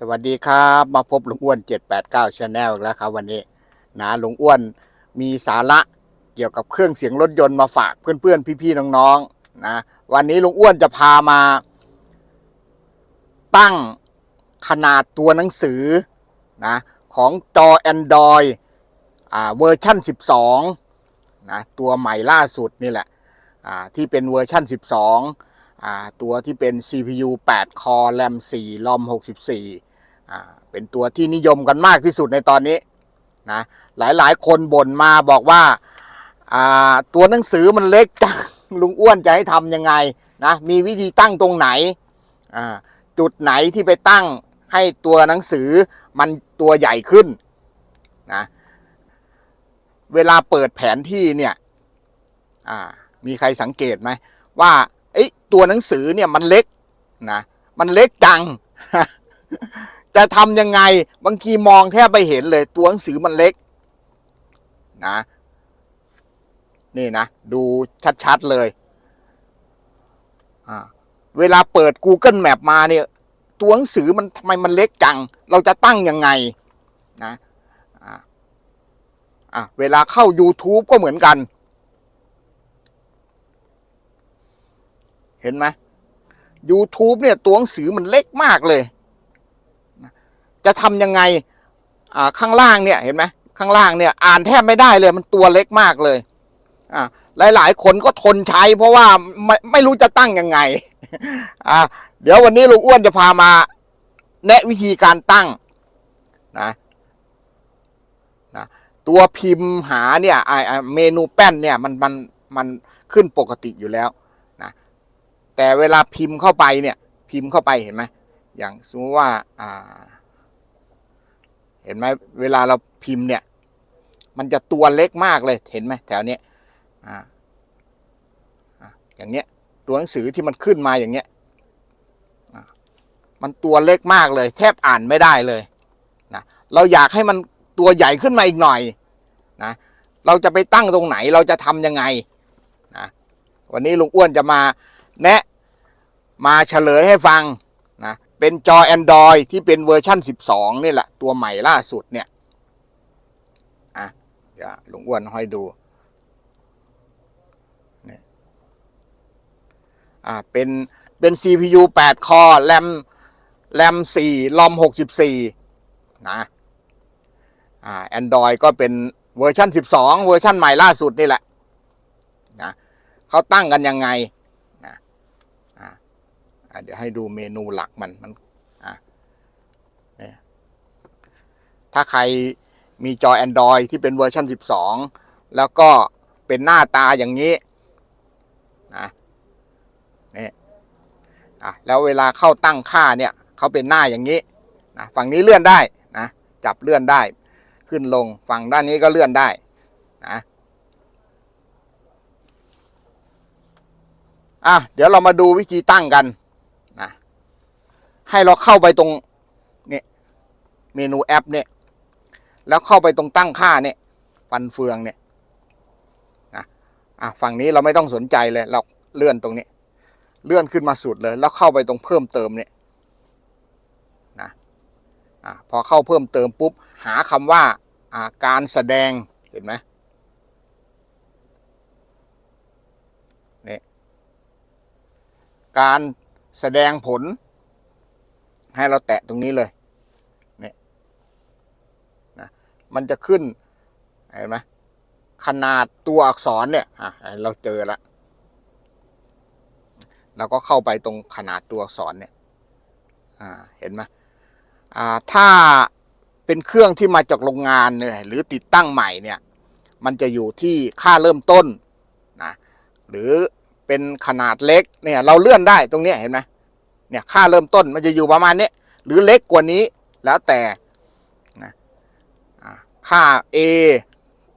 สวัสดีครับมาพบลุงอ้วน 789 Channel แล้วครับ วันนี้นะลุงอ้วนมีสาระเกี่ยวกับเครื่องเสียงรถยนต์มาฝากเพื่อนๆ พี่ๆ น้องๆนะวันนี้ลุงอ้วนจะพามา ตั้งขนาดตัวหนังสือนะของจอ Android อ่าเวอร์ชัน12นะตัวใหม่ล่าสุดนี่แหละอ่าที่เป็นเวอร์ชัน12อ่าตัวที่เป็น CPU 8 Core RAM 4 ROM 64อ่ เป็นตัวที่นิยมกันมากที่สุดในตอนนี้นะหลายๆ คนบ่นมาบอกว่าตัวหนังสือมันเล็กจังลุงอ้วนจะให้ทำยังไงนะมีวิธีตั้งตรงไหน จุดไหนที่ไปตั้งให้ตัวหนังสือมันตัวใหญ่ขึ้นนะเวลาเปิดแผนที่เนี่ยมีใครสังเกตไหมว่าเอ้ยตัวหนังสือเนี่ยมันเล็กนะมันเล็กจัง จะทำยังไงบางทีมองแทบไปเห็นเลยตัวหนังสือมันเล็กนะนี่นะ ดูชัด ๆ เลยอ่าเวลาเปิด Google Map มาเนี่ย ตัวหนังสือมันทำไมมันเล็กจัง เราจะตั้งยังไงนะอ่าอะเวลาเข้า YouTube ก็เหมือนกัน เห็นไหม YouTube เนี่ย ตัวหนังสือมันเล็กมากเลย จะทำยังไงอ่าข้างล่างเนี่ยเห็นไหมข้างล่างเนี่ยอ่านแทบไม่ได้เลยมันตัวเล็กมากเลยอ่าหลาย ๆ คนก็ทนใช้ เพราะว่าไม่ไม่รู้จะตั้งยังไงอ่าเดี๋ยววันนี้ลุงอ้วนจะพามาแนะวิธีการตั้งนะนะตัวพิมพ์หาเนี่ยไอไอเมนูแป้นเนี่ยมันมันมันขึ้นปกติอยู่แล้วนะแต่เวลาพิมพ์เข้าไปเนี่ยพิมพ์เข้าไปเห็นไหมอย่างสมมติว่าอ่า เห็นไหมเวลาเราพิมพ์เนี่ย มันจะตัวเล็กมากเลยเห็นไหมแถวเนี้ยอ่าอย่างเงี้ยตัวหนังสือที่มันขึ้นมาอย่างเงี้ยมันตัวเล็กมากเลย แทบอ่านไม่ได้เลยนะเราอยากให้มันตัวใหญ่ขึ้นมาอีกหน่อยนะเราจะไปตั้งตรงไหนเราจะทำยังไงนะวันนี้ลุงอ้วนจะมาแนะมาเฉลยให้ฟัง เป็นจอ Android ที่เป็นเวอร์ชัน12 นี่แหละ ตัวใหม่ล่าสุดเนี่ย อะ เดี๋ยวลุงอ้วนห้อยดูนี่อ่าเป็นเป็น CPU 8 core RAM RAM 4 ROM 64 นะ อ่า Android ก็เป็นเวอร์ชัน12 เวอร์ชันใหม่ล่าสุดนี่แหละ นะเขาตั้งกันยังไง เดี๋ยวให้ดูเมนูหลักมันมันอะเนี่ยถ้าใครมีจอ Android ที่เป็นเวอร์ชัน12 แล้วก็เป็นหน้าตาอย่างนี้นะนี่อะแล้วเวลาเข้าตั้งค่าเนี่ยเขาเป็นหน้าอย่างนี้นะฝั่งนี้เลื่อนได้นะจับเลื่อนได้ ขึ้นลงฝั่งด้านนี้ก็เลื่อนได้นะอะเดี๋ยวเรามาดูวิธีตั้งกัน ให้เราเข้าไปตรงเนี่ยเมนูแอปเนี่ยแล้วเข้าไปตรงตั้งค่าเนี่ยฟันเฟืองเนี่ยนะอะฝั่งนี้เราไม่ต้องสนใจเลยเราเลื่อนตรงนี้ เลื่อนขึ้นมาสุดเลย แล้วเข้าไปตรงเพิ่มเติมเนี่ยนะอะพอเข้าเพิ่มเติมปุ๊บหาคำว่าอ่าการแสดงเห็นไหมเนี่ยการแสดงผล ให้เราแตะตรงนี้เลยเนี่ยนะมันจะขึ้นเห็นไหมขนาดตัวอักษรเนี่ยอะเราเจอแล้วเราก็เข้าไปตรงขนาดตัวอักษรเนี่ยอ่าเห็นไหมอ่าถ้าเป็นเครื่องที่มาจากโรงงานเนี่ยหรือติดตั้งใหม่เนี่ยมันจะอยู่ที่ค่าเริ่มต้นนะหรือเป็นขนาดเล็กเนี่ยเราเลื่อนได้ตรงนี้เห็นไหม เนี่ยค่าเริ่มต้นมันจะอยู่ประมาณนี้หรือเล็กกว่านี้แล้วแต่นะค่า A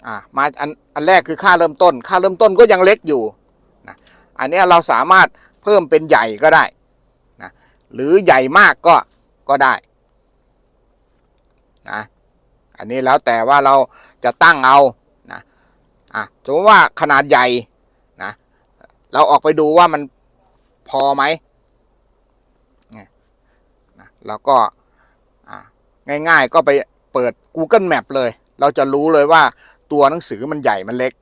อ่ามาอันอันแรกคือค่าเริ่มต้น ค่าเริ่มต้นก็ยังเล็กอยู่นะอันนี้เราสามารถเพิ่มเป็นใหญ่ก็ได้นะหรือใหญ่มากก็ก็ได้นะอันนี้แล้วแต่ว่าเราจะตั้งเอานะอะสมมติว่าขนาดใหญ่นะเราออกไปดูว่ามันพอไหม เนี่ยนะเราก็ง่ายๆก็ไปเปิด Google Map เลย เราจะรู้เลยว่าตัวหนังสือมันใหญ่มันเล็ก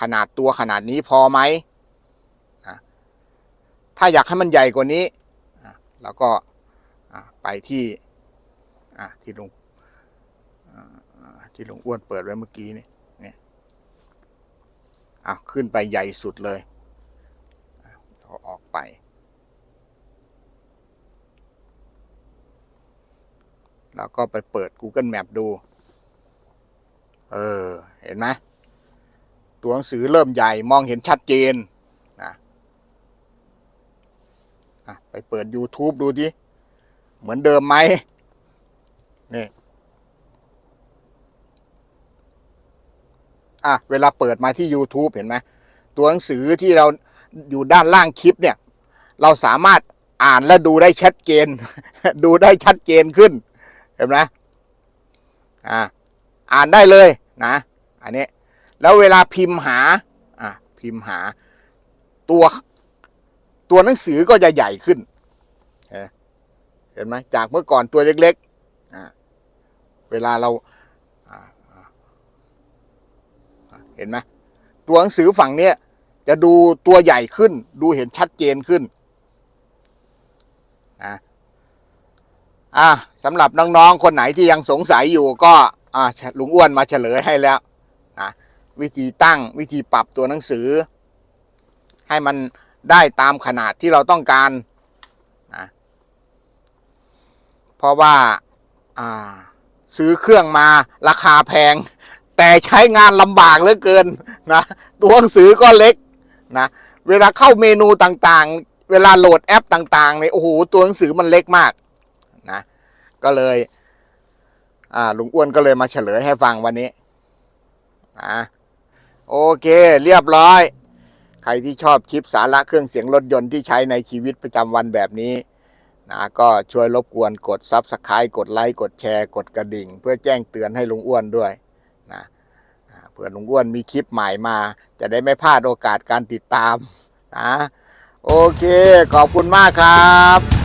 ขนาดตัวขนาดนี้พอไหม ถ้าอยากให้มันใหญ่กว่านี้ แล้วก็ไปที่ที่ลุงที่ลุงอ้วนเปิดไว้เมื่อกี้นี่เนี่ยอะขึ้นไปใหญ่สุดเลยเอาออกไป แล้วก็ไปเปิด Google Map ดู เออ เห็นไหมตัวหนังสือเริ่มใหญ่มองเห็นชัดเจนนะะไปเปิด YouTube ดูดิเหมือนเดิมไหมนี่อะเวลาเปิดมาที่ YouTube เห็นไหมตัวหนังสือที่เราอยู่ด้านล่างคลิปเนี่ย เราสามารถอ่านและดูได้ชัดเจน ดูได้ชัดเจนขึ้น เห็นไหมอ่าอ่านได้เลยนะ อันนี้ แล้วเวลาพิมพ์หาอ่าพิมพ์หาตัวตัวหนังสือก็จะใหญ่ขึ้น เห็นไหมจากเมื่อก่อนตัวเล็กๆเวลาเราอ่าอ่าอ่าเห็นไหมตัวหนังสือฝั่งเนี้ยจะดูตัวใหญ่ขึ้น ดูเห็นชัดเจนขึ้น อ่า อะสำหรับน้องๆ คนไหนที่ยังสงสัยอยู่ก็อ่าลุงอ้วนมาเฉลยให้แล้วนะวิธีตั้งวิธีปรับตัวหนังสือ ให้มันได้ตามขนาดที่เราต้องการนะเพราะว่าอ่าซื้อเครื่องมาราคาแพง แต่ใช้งานลำบากเหลือเกินนะตัวหนังสือก็เล็กนะเวลาเข้าเมนูต่างๆ เวลาโหลดแอปต่างๆเนี่ยโอ้โหตัวหนังสือมันเล็กมาก ก็เลยอ่าลุงอ้วนก็เลยมาเฉลยให้ฟังวันนี้นะโอเค เรียบร้อย ใครที่ชอบคลิปสาระเครื่องเสียงรถยนต์ที่ใช้ในชีวิตประจำวันแบบนี้นะก็ช่วยรบกวนกด Subscribe กดไลค์กดแชร์กดกระดิ่ง เพื่อแจ้งเตือนให้ลุงอ้วนด้วยนะเผื่อลุงอ้วนมีคลิปใหม่มา จะได้ไม่พลาดโอกาสการติดตามนะโอเค ขอบคุณมากครับ